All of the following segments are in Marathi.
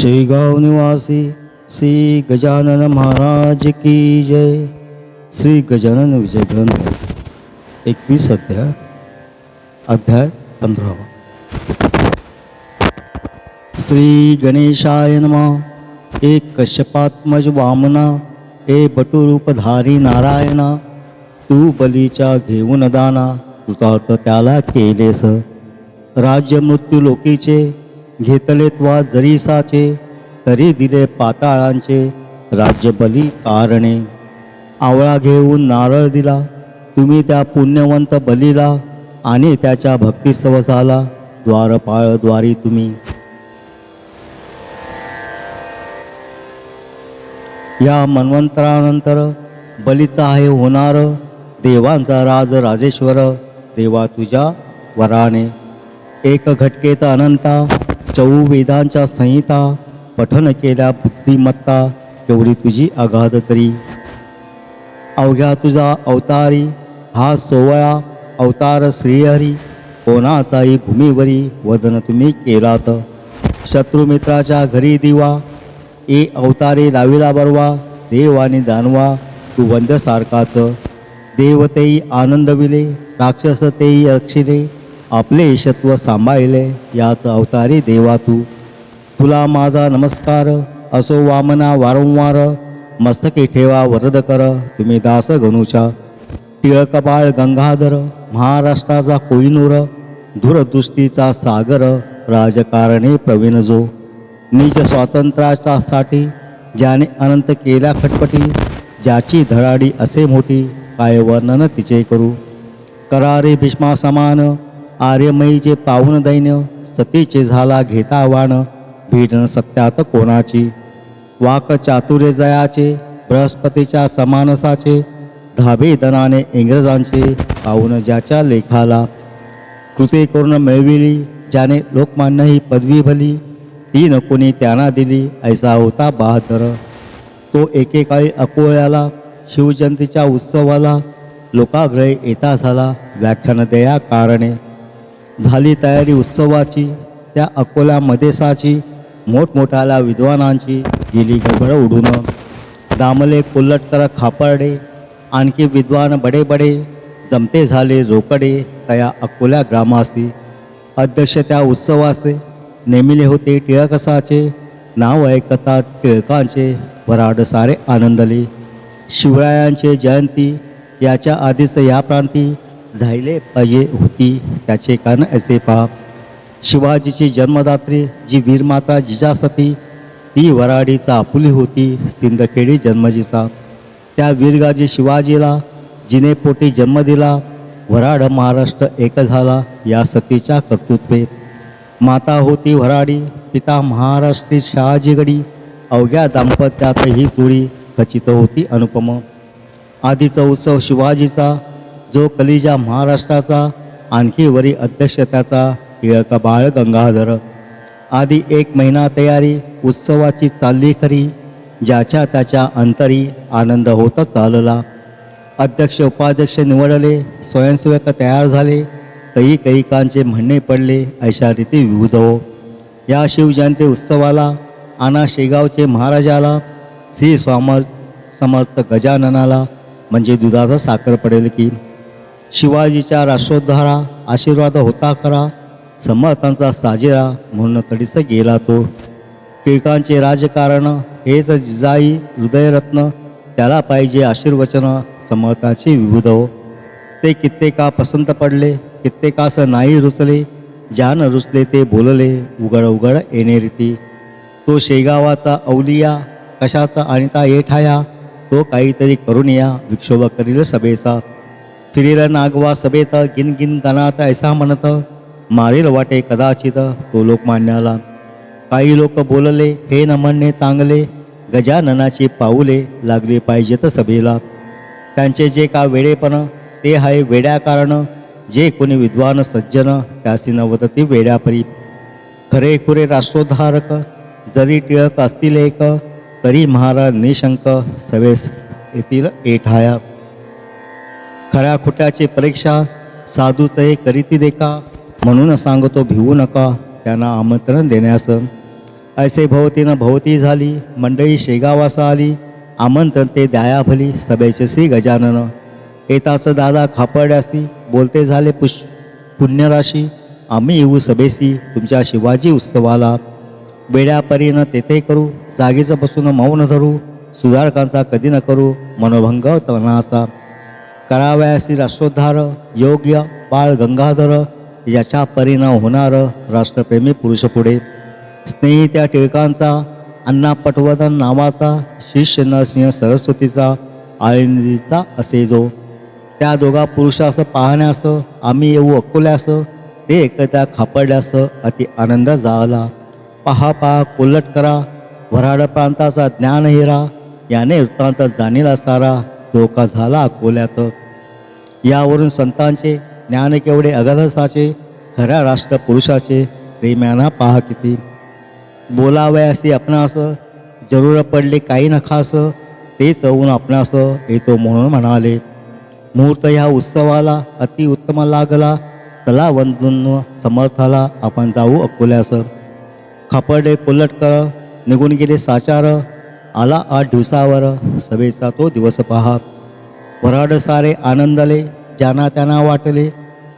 शेगाव निवासी श्री गजानन महाराज की जय। श्री गजानन विजय ग्रंथ एकवीस अध्याय अध्याय पंधरावा श्री गणेशाय नमः। एक कश्यपात्मज वामना हे बटुरूपधारी नारायणा तू बलीच्या घेऊन दाना कृतार्थ त्याला केलेस। राज्य मृत्यू लोकीचे घेतले त्वा जरीसाचे तरी दिले पाताळांचे राज्यबली कारणे आवळा घेऊन नारळ दिला तुम्ही त्या पुण्यवंत बलीला आणि त्याच्या भक्तिस्तवसाला द्वारपाळद्वारी तुम्ही. या मन्वंतरानंतर बलीचा आहे होणार देवांचा राज राजेश्वर देवा तुझ्या वराने. एक घटकेत अनंता चौवेदांच्या संहिता पठन केल्या बुद्धिमत्ता केवढी तुझी अगाध तरी. अवघ्या तुझा अवतारी हा सोवळा अवतार श्रीहरी कोणाचाही भूमीवरी वदन तुम्ही केलात. शत्रुमित्राच्या घरी दिवा ए अवतारे लाविला बरवा देव आणि दानवा तू वंद्यसारखाच देवतेही आनंदविले राक्षस तेही रक्षिले आपले ईशत्व सांभाळले याच अवतारी देवा तू. तुला माझा नमस्कार असो वामना वारंवार. मस्तके ठेवा वरद कर तुम्ही दास गणूच्या. टिळकबाळ गंगाधर महाराष्ट्राचा कोहिनूर. दूरदृष्टीचा सागर राजकारणी प्रवीण जो. निज स्वातंत्र्याच्यासाठी ज्याने अनंत केल्या खटपटी ज्याची धडाडी असे मोठी काय वर्णन तिचे करू? करारे भीष्मा समान आर्यमयीचे पाहुण दैन्य सतीचे झाला घेता वाण भिडण सत्यात कोणाची? वाक चातुर्य जयाचे बृहस्पतीच्या समानसाचे धाबे दनाने इंग्रजांचे पाहून ज्याच्या लेखाला. कृते करून मिळविली ज्याने लोकमान्य ही पदवी भली ती न कोणी त्यांना दिली ऐसा होता बहादर. तो एकेकाळी अकोळ्याला शिवजयंतीच्या उत्सवाला लोकाग्रह येता झाला व्याख्यान द्या कारणे. झाली तयारी उत्सवाची त्या अकोला साची मोठमोठ्याल्या विद्वानांची गेली गडबड उडून. दामले कोल्लटकर खापर्डे आणखी विद्वान बडे बडे जमते झाले रोकडे तया अकोल्या ग्रामासी अध्यक्ष त्या उत्सवाचे नेमिले होते टिळकसाचे नाव ऐकता टिळकांचे वराड सारे आनंदले. शिवरायांचे जयंती याच्या आधीच या प्रांती झाले पाहिजे होती. त्याचे कारण असे पहा. शिवाजीची जन्मदात्री जी वीरमाता जिजासती ती वराडीचा आपुली होती सिंदखेडी जन्मजीचा. त्या वीरगाजी शिवाजीला जिने पोटी जन्म दिला वराड महाराष्ट्र एक झाला या सतीच्या कर्तृत्वे. माता होती वराडी पिता महाराष्ट्री शहाजीगडी अवघ्या दाम्पत्यात ही जोडी खचित होती अनुपम. आधीचा उत्सव शिवाजीचा जो कलिजा महाराष्ट्राचा आणखी वरी अध्यक्ष त्याचा टिळक बाळ गंगाधर. आधी एक महिना तयारी उत्सवाची चालली खरी ज्याच्या त्याच्या अंतरी आनंद होत चालला. अध्यक्ष उपाध्यक्ष निवडले स्वयंसेवक तयार झाले काही कैकांचे म्हणणे पडले अशा रीती विविध हो. या शिवजयंती उत्सवाला आना शेगावचे महाराजाला श्री स्वामर्थ समर्थ गजाननाला म्हणजे दुधाचा साखर पडेल की शिवाजीच्या राष्ट्रोद्धारा आशीर्वाद होता करा समर्थांचा साजेरा म्हणून तडीस गेला तो. टिळकांचे राजकारण हेच जिजाई हृदयरत्न त्याला पाहिजे आशीर्वचन समर्थाची विविध. हो ते कित्येका पसंत पडले कित्येकास नाही रुचले ज्यान रुचले ते बोलले उघड उघड येणे रीती. तो शेगावाचा अवलिया कशाचा आणता येठाया तो काहीतरी करून या विक्षोभ करील सभेचा. फिरील नागवा सभेत गिन गिन गणात ऐसा म्हणत मारेल वाटे कदाचित तो लोकमान्याला. काही लोक बोलले हे न म्हणणे चांगले गजाननाची पाऊले लागली पाहिजेत सभेला. त्यांचे जे का वेडेपण ते आहे वेड्या कारण जे कोणी विद्वान सज्जन त्यासी नवदती वेड्यापरी. खरे खुरे राष्ट्रोद्धारक जरी टिळक असतील एक तरी महाराज निशंक सवेस येतील एठाया. खऱ्या खोट्याची परीक्षा साधूचं हे करीती देखा. म्हणून सांगतो भिवू नका त्यांना आमंत्रण देण्यास ऐसे भोवतीनं भोवती झाली मंडळी शेगावासा आली. आमंत्रण ते द्याया भली सभेचे श्री गजानन. येतास दादा खापर्ड्यासी बोलते झाले पुष पुण्यराशी. आम्ही येऊ सभेसी तुमच्या शिवाजी उत्सवाला. वेड्यापरीनं तेथे करू जागेचं बसून मौन धरू. सुधारकांचा कधी न करू मनोभंग तनासा. करावयासी राष्ट्रोद्धार योग्य बाळ गंगाधर याचा परिणाम होणार राष्ट्रप्रेमी पुरुष पुढे. स्नेही त्या टिळकांचा अण्णा पटवर्धन नावाचा शिष्य नरसिंह सरस्वतीचा आळंदीचा असे जो. त्या दोघा पुरुषास पाहण्यास आम्ही येऊ अकोल्यास ते एकत्या खापडल्यास अति आनंद झाला. पहा पहा कोल्हट करा वराड प्रांताचा ज्ञान हेरा याने वृत्तांत जाणीला सारा. धोका झाला अकोल्यात. यावरून संतांचे ज्ञान केवढे अगधसाचे खऱ्या राष्ट्रपुरुषाचे प्रेम्याना पहा किती. बोलावयासी आपणास जरूर पडले काही नखास तेच होऊन आपणास येतो म्हणून म्हणाले. मुहूर्त ह्या उत्सवाला अति उत्तम लागला. चला वंदून समर्थाला आपण जाऊ अकोल्यास खापर्डे कोल्हटकर निघून गेले साचार आला आठ दिवसावर सभेचा तो दिवस पहा. वराड सारे आनंदले ज्यांना त्यांना वाटले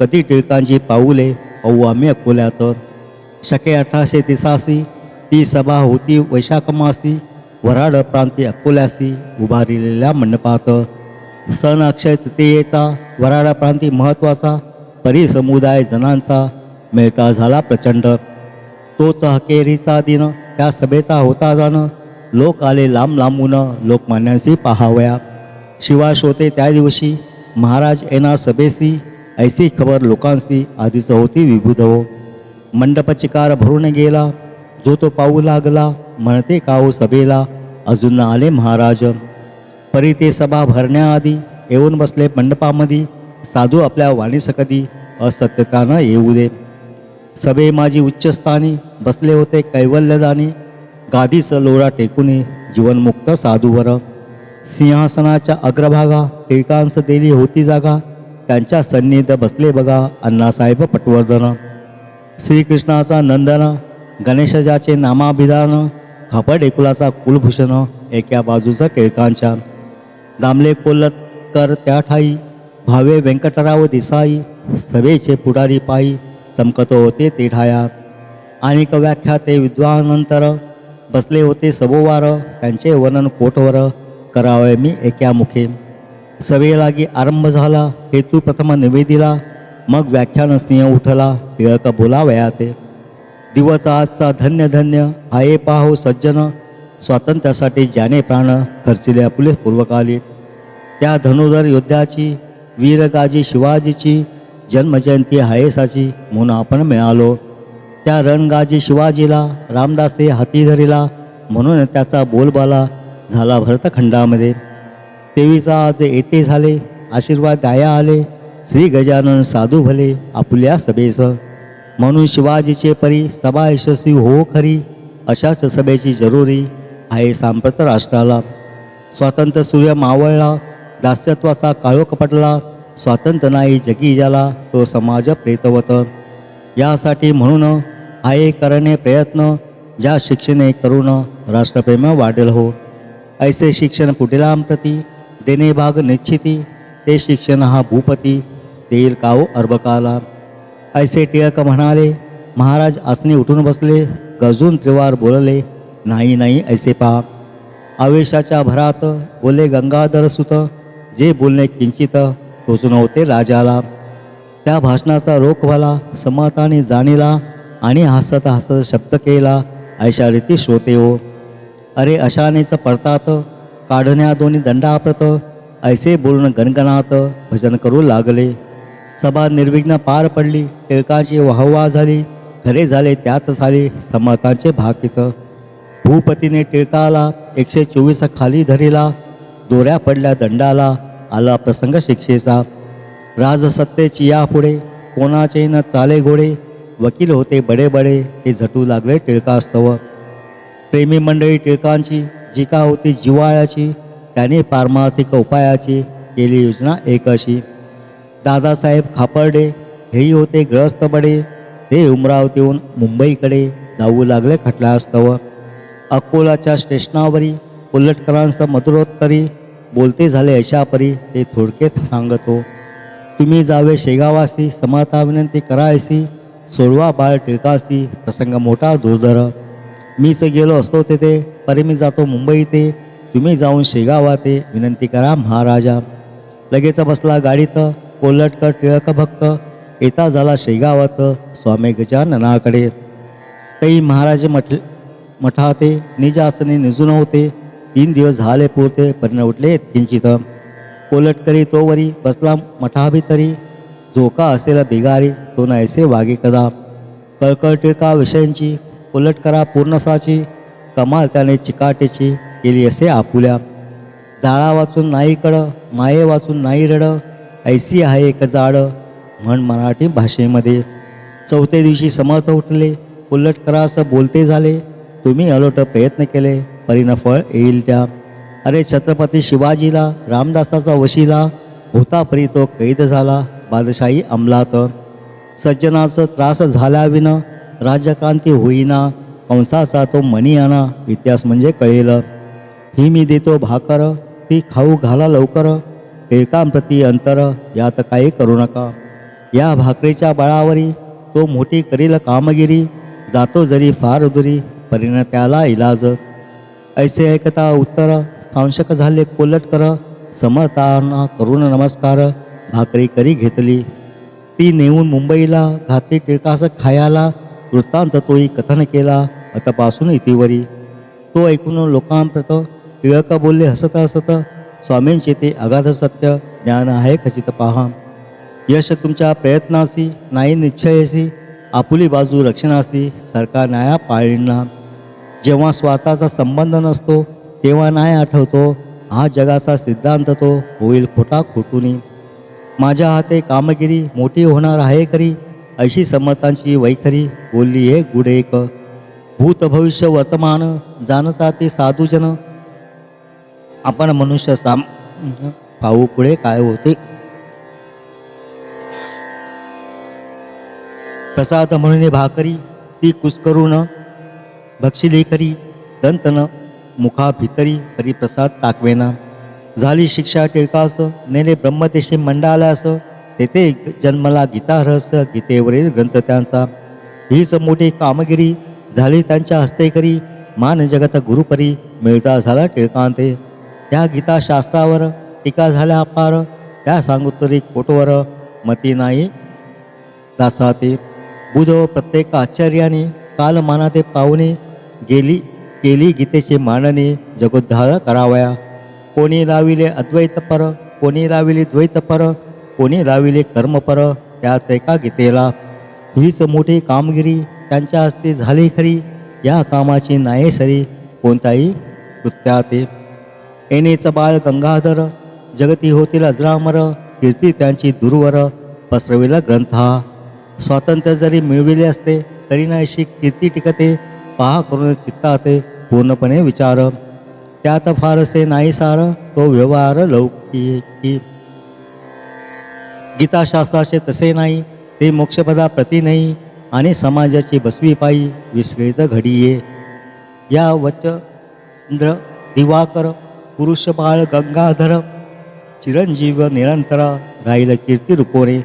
कधी टिळकांची पाऊले पाहू आम्ही अकोल्यात शके अठराशे तिसासी ती सभा होती वैशाखमासी वराड प्रांती अकोल्यासी उभारलेल्या मंडपात. सण अक्षय तृतीयेचा वराड प्रांती महत्त्वाचा परिसमुदाय जनांचा मिळता झाला प्रचंड. तोच हकेरीचा दिन त्या सभेचा होता जाणं लोक आले लांब लांबून लोकमान्यांशी पाहावया. शिवा होते त्या दिवशी महाराज येणार सभेसी ऐसी खबर लोकांशी आधीच होती विबुध हो. मंडप चिकार भरून गेला जो तो पाहू लागला म्हणते काहो सभेला अजून आले महाराज. परी ते सभा भरण्याआधी येऊन बसले मंडपामध्ये साधू आपल्या वाणीसकधी असत्यतानं येऊ दे. सभे माझी उच्चस्थानी बसले होते कैवल्यदानी गादीस लोळा टेकुने जीवनमुक्त साधूवर. सिंहासनाच्या अग्रभागा टिळकांस दिली होती जागा. त्यांच्या सन्निध बसले बघा अण्णासाहेब पटवर्धन. श्रीकृष्णाचा नंदन गणेशजाचे नामाभिधान खापड एकुलाचा कुलभूषण एका बाजूचा टिळकांच्या. दामले कोल्हटकर त्या ठाई भावे व्यंकटराव देसाई सभेचे पुढारी पायी चमकतो होते ते ठाया अनेक व्याख्या ते विद्वानंतर बसले होते सबोवार त्यांचे वर्णन कोटवर करावे मी एका मुखे. सवेलागी आरंभ झाला हेतू प्रथम निवेदिला मग व्याख्यान स्नेह उठला टिळक बोलावया ते दिवस आजचा धन्य धन्य आहे पाहो सज्जन स्वातंत्र्यासाठी ज्याने प्राण खर्चिले पुलिस पूर्वकाली. त्या धनुधर योद्ध्याची वीरगाजी शिवाजीची जन्मजयंती हायेसाची म्हणून आपण मिळालो. त्या रणगाजी शिवाजीला रामदासे हाती धरिला म्हणून त्याचा बोलबाला झाला भरतखंडामध्ये. देवीचा आज येते झाले आशीर्वाद द्याया आले श्री गजानन साधू भले आपुल्या सभेस. म्हणून शिवाजीचे परी सभा यशस्वी हो खरी अशाच सभेची जरुरी आहे सांप्रत राष्ट्राला. स्वातंत्र्य सूर्य मावळला दास्यत्वाचा काळोख पटला स्वातंत्र्य नाही जगी ज्याला तो समाज प्रेतवत. यासाठी म्हणून आहे करणे प्रयत्न ज्या शिक्षणे करून राष्ट्रप्रेम वाढेल हो. ऐसे शिक्षण पुढीलांप्रती देणे भाग निश्चिती ते शिक्षण हा भूपती देईल काव अर्भकाला. ऐसे टिळक म्हणाले महाराज आसनी उठून बसले गजून त्रिवार बोलले नाही नाही ऐसे पहा. आवेशाच्या भरात बोले गंगाधर सुत जे बोलणे किंचित टोचून होते राजाला. त्या भाषणाचा रोख भला समाताने जाणीला आणि हसत हसत शब्द केला ऐशा रीती श्रोते हो. अरे अशानेच पडतात काढण्या दोन्ही दंडाप्रत ऐसे बोलून गणगणात भजन करू लागले. सभा निर्विघ्न पार पडली टिळकांची वाहवा झाली घरे झाले त्याच झाले समर्थांचे भाकित. भूपतीने टिळकाला एकशे चोवीस खाली धरिला दोऱ्या पडल्या दंडाला आला प्रसंग शिक्षेचा. राजसत्तेची यापुढे कोणाचे न चाले घोडे वकील होते बडे बडे ते झटू लागले टिळकास्तव प्रेमी मंडळी टिळकांची जी का होती जिवाळ्याची त्याने पारमार्थिक उपायाची केली योजना एक अशी. दादासाहेब खापर्डे हेही होते ग्रस्त बडे. ते उमरावतीहून मुंबईकडे जाऊ लागले खटल्यास्तव अकोलाच्या स्टेशनावरी उल्लटकरांचं मधुरोत्तरी बोलते झाले अशापरी ते थोडक्यात सांगतो. तुम्ही जावे शेगावासी समता विनंती करायसी सोडवा बाळ टिळकासी प्रसंग मोठा दुर्धर. मीच गेलो असतो तेथे परी मी जातो मुंबई ते तुम्ही जाऊन शेगावा ते विनंती करा महाराजा. लगेच बसला गाडीत कोल्हटकर टिळक भक्त. येता झाला शेगावात स्वामी गजाननाकडे तई महाराज मठ मठाते निज आसने निजून होते. तीन दिवस झाले पुरते परिण उठले किंचित कोलटकरी तो वरी बसला मठाभितरी. जो का असेल बिगारी तो नैसे वागे कदा. कळकळटिका विषयांची कोलटकरा पूर्णसाची कमाल त्याने चिकाटेची केली असे आपुल्या. जाळा वाचून नाही कड माये वाचून नाही रड ऐसी आहे एक जाड म्हण मराठी भाषेमध्ये. चौथ्या दिवशी समर्थ उठले उल्लटकरास बोलते झाले तुम्ही अलोट प्रयत्न केले परिणफळ येईल त्या. अरे छत्रपती शिवाजीला रामदासाचा वशिला होता परी तो कैद झाला. बादशाही अंमलात. सज्जनाचं त्रास झाल्याविन राज्यक्रांती होईना कंसाचा तो मणी आणा इतिहास म्हणजे कळेल. ही मी देतो भाकर ती खाऊ घाला लवकर. टिळकांप्रती अंतर यात काही करू नका. या भाकरीच्या बळावरी तो मोठी करील कामगिरी जातो जरी फार उदरी परिण त्याला इलाज. ऐसे ऐकता उत्तर सांशक झाले कोलटकर समर्थांना करून नमस्कार. भाकरी करी घेतली. ती नेऊन मुंबईला घातली टिळकास खायाला वृत्तांत तोही कथन केला आतापासून इतिवरी. तो ऐकून लोकांप्रत टिळक बोलले हसत हसत स्वामींचे ते अगाध सत्य ज्ञान आहे खचित पहा. यश तुमच्या प्रयत्नासी नाही निश्चयसी आपुली बाजू रक्षणासी सरकार न्याया पाळीना. जेव्हा स्वतःचा संबंध नसतो तेव्हा नाही आठवतो हा जगाचा सिद्धांत तो होईल खोटा खोटूनी. माझ्या हाते कामगिरी मोठी होणार आहे खरी. अशी समतांची वैखरी बोलली हे गुडेक भूत भविष्य वर्तमान जाणता ते साधूजन. आपण मनुष्य साम पाहू पुढे काय होते. प्रसाद म्हणून भाकरी ती कुसकरून. भक्षिले करी दंतन मुखा भितरी परी प्रसाद टाकवेना. झाली शिक्षा टिळकास नेले ब्रह्मदेशी मंडाल्यास तेथे जन्मला गीता रहस्य गीतेवरील ग्रंथ त्यांचा. हीच मोठी कामगिरी झाली त्यांच्या हस्तेकरी मान जगत गुरुपरी मिळता झाला टिळकांते. त्या गीताशास्त्रावर टीका झाल्या अपार त्या सांगुतरी कोटवर मती नाही. दासाते बुध प्रत्येक आचार्याने कालमानाते पाहुणे गेली केली गीतेची मांडणी जगोद्धार करावया. कोणी लाविले अद्वैतपर कोणी लाविले द्वैतपर कोणी लाविले कर्मपर त्याच एका गीतेला हीच मोठी कामगिरी त्यांच्या हस्ते झाली खरी या कामाची नाही सरी कोणताही कृत्याते येणेच बाळ गंगाधर जगती होतील अजरामर कीर्ती त्यांची दूरवर पसरविला ग्रंथ. हा स्वातंत्र्य जरी मिळविले असते तरी नाही अशी कीर्ती टिकते पहा करून चित्ताते पूर्णपणे विचार. त्यात फारसे नाही सार तो व्यवहार लौकिकी. गीताशास्त्राचे तसे नाही ते मोक्षपदा प्रती नाही आणि समाजाची बसवी पायी विस्कळीत घडीये. या वचंद्र दिवाकर पुरुषबाळ गंगाधर चिरंजीव निरंतर राहील कीर्ती रुपोरे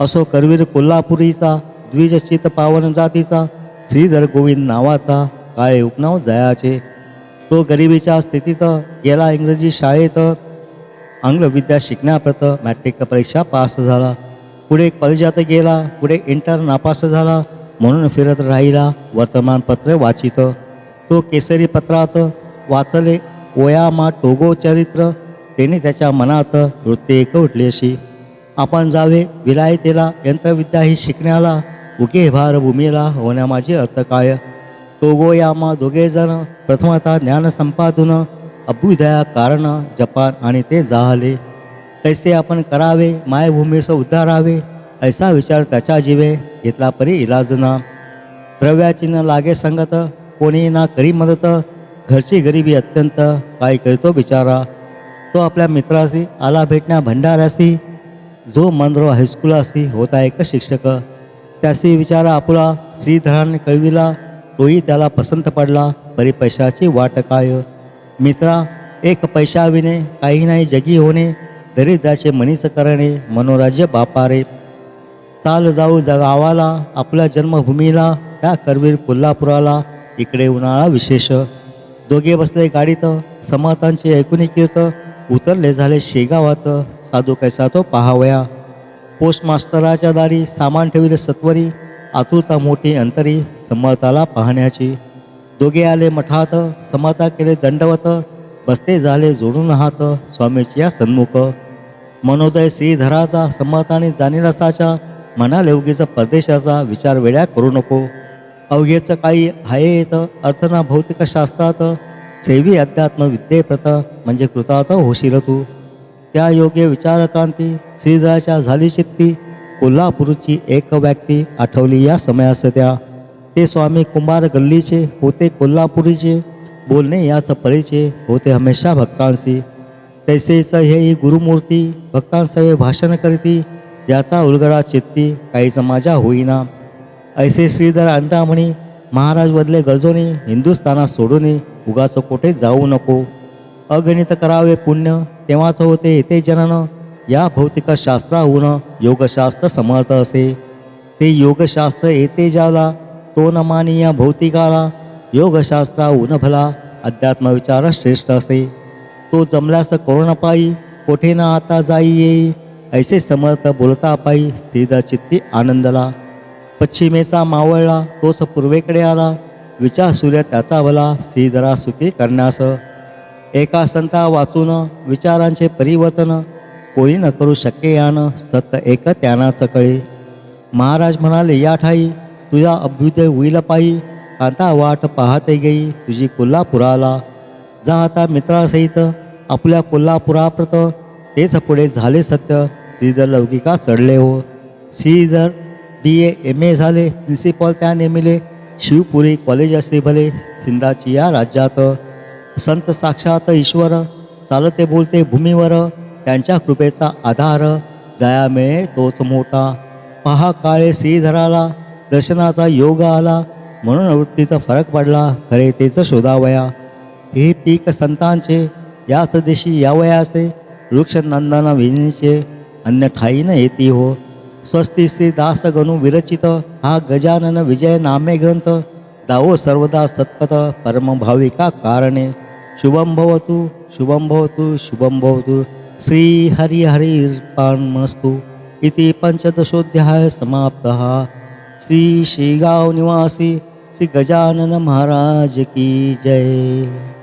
असो करवीर कोल्हापुरीचा द्विजचित पावन जातीचा श्रीधर गोविंद नावाचा काळे उपनाव जयाचे. तो गरिबीच्या स्थितीत गेला इंग्रजी शाळेत. आंग्लविद्या शिकण्याप्रत मॅट्रिक परीक्षा पास झाला. पुढे कॉलेजात गेला पुढे इंटर नापास झाला म्हणून फिरत राहिला वर्तमानपत्र वाचित. तो केसरी पत्रात वाचले ओयामा टोगो चरित्र. त्याने त्याच्या मनात वृत्ती एक उठली अशी. आपण जावे विलायतेला यंत्रविद्या ही शिकण्याला उगे भार भूमीला होण्या माझे अर्थ काय? तोगोयामा दोघेजण प्रथमतः ज्ञान संपादून अभ्युदया कारण जपान आणि ते जाहले. कैसे आपण करावे मायभूमीस उद्धारावे ऐसा विचार त्याच्या जीवे घेतला परी इलाज ना द्रव्याची न लागे संगत कोणी ना करी मदत घरची गरिबी अत्यंत काय करतो बिचारा. तो आपल्या मित्राशी आला भेटण्या भंडाऱ्याशी जो मनरो हायस्कूल असी होता एक शिक्षक. त्याशी विचारा आपुला श्रीधराने कळविला तोही त्याला पसंत पडला परी पैशाची वाट काय? मित्रा एक पैशाविने काही नाही जगी होणे दरिद्राचे मनीस करणे मनोराज्य बापारे. चाल जाऊ जगावाला गावाला आपल्या जन्मभूमीला त्या करवीर कोल्हापुराला इकडे उन्हाळा विशेष. दोघे बसले गाडीत समातांचे ऐकून कीर्त उतरले झाले शेगावात साधू कैसा तो पहावया. पोस्ट मास्तराच्या दारी सामान ठेविले सत्वरी आतुरता मोठी अंतरी समर्थाला पाहण्याची. दोघे आले मठात समर्था केले दंडवत बसते झाले जोडून हात स्वामीची या सन्मुख. मनोदय श्रीधराचा समर्थाने जाणीरसाच्या म्हणाले उगीच परदेशाचा विचार वेड्या करू नको. अवघेचं काही आहे येतं अर्थना भौतिक शास्त्रात सेवी अध्यात्म विद्येप्रत म्हणजे कृतार्थ होशील तू त्या योग्य विचारक्रांती श्रीधराच्या झाली चित्ती कोल्हापूरची एक व्यक्ती आठवली या समयास त्या ते स्वामी कुंभार गल्लीचे होते कोल्हापुरीचे बोलणे यास परीचे होते हमेशा भक्तांशी तैसेच हे गुरुमूर्ती भक्तांसवे भाषण करीती याचा उलगडा चित्ती काहीच माझ्या होईना ऐसे श्रीधर आणता म्हणी महाराज बदले गरजोनी हिंदुस्थानात सोडून उगाच कोठे जाऊ नको अगणित करावे पुण्य तेव्हाच होते येते जनन या भौतिक शास्त्राहून योगशास्त्र समर्थ असे ते योगशास्त्र येते ज्याला तो न भौतिकाला योगशास्त्रा भला अध्यात्म विचार श्रेष्ठ असे. तो जमल्यास कोरोनापायी कोठे ना आता जाई येई ऐसे समर्थ बोलता पायी श्रीधर चित्ती आनंदला. पश्चिमेचा मावळला तोच पूर्वेकडे आला. विचार सूर्य त्याचा भला श्रीधरा सुखी करण्यास. एका संता वाचून विचारांचे परिवर्तन कोणी न करू शक्य यानं सत्य एक त्यानाच कळे. महाराज म्हणाले या ठाई तुझा अभ्युदय होईल पायी. कांता वाट पाहते गेई तुझी कोल्हापुराला. जा आता मित्रासहित आपल्या कोल्हापुराप्रत. तेच पुढे झाले सत्य. श्रीधर लौकिका चढले हो. श्रीधर बी ए एम ए झाले. प्रिन्सिपॉल त्या नेमिले शिवपुरी कॉलेज असे भले. सिंधाची या राज्यात. संत साक्षात ईश्वर. चालते बोलते भूमीवर. त्यांच्या कृपेचा आधार. जया मिळे तोच मोठा. पहा काळे श्रीधराला. दर्शनाचा योग आला म्हणून वृत्तीत फरक पडला. खरे तेच शोधावया. हे पीक संतांचे या सदेशी यावयाचे वृक्ष नंदन विनीचे अन्य ठाई न येती हो. स्वस्ती श्री दास गणू विरचित. हा गजानन विजय नामे ग्रंथ. दावो सर्वदा सत्पथ परमभाविका कारणे. शुभम भवतु शुभम भवतु शुभम भवतु. श्री हरिहरिर्पाणमस्तु इति पञ्चदशोऽध्यायः समाप्तः. श्री शेगाव निवासी श्री गजानन महाराज की जय।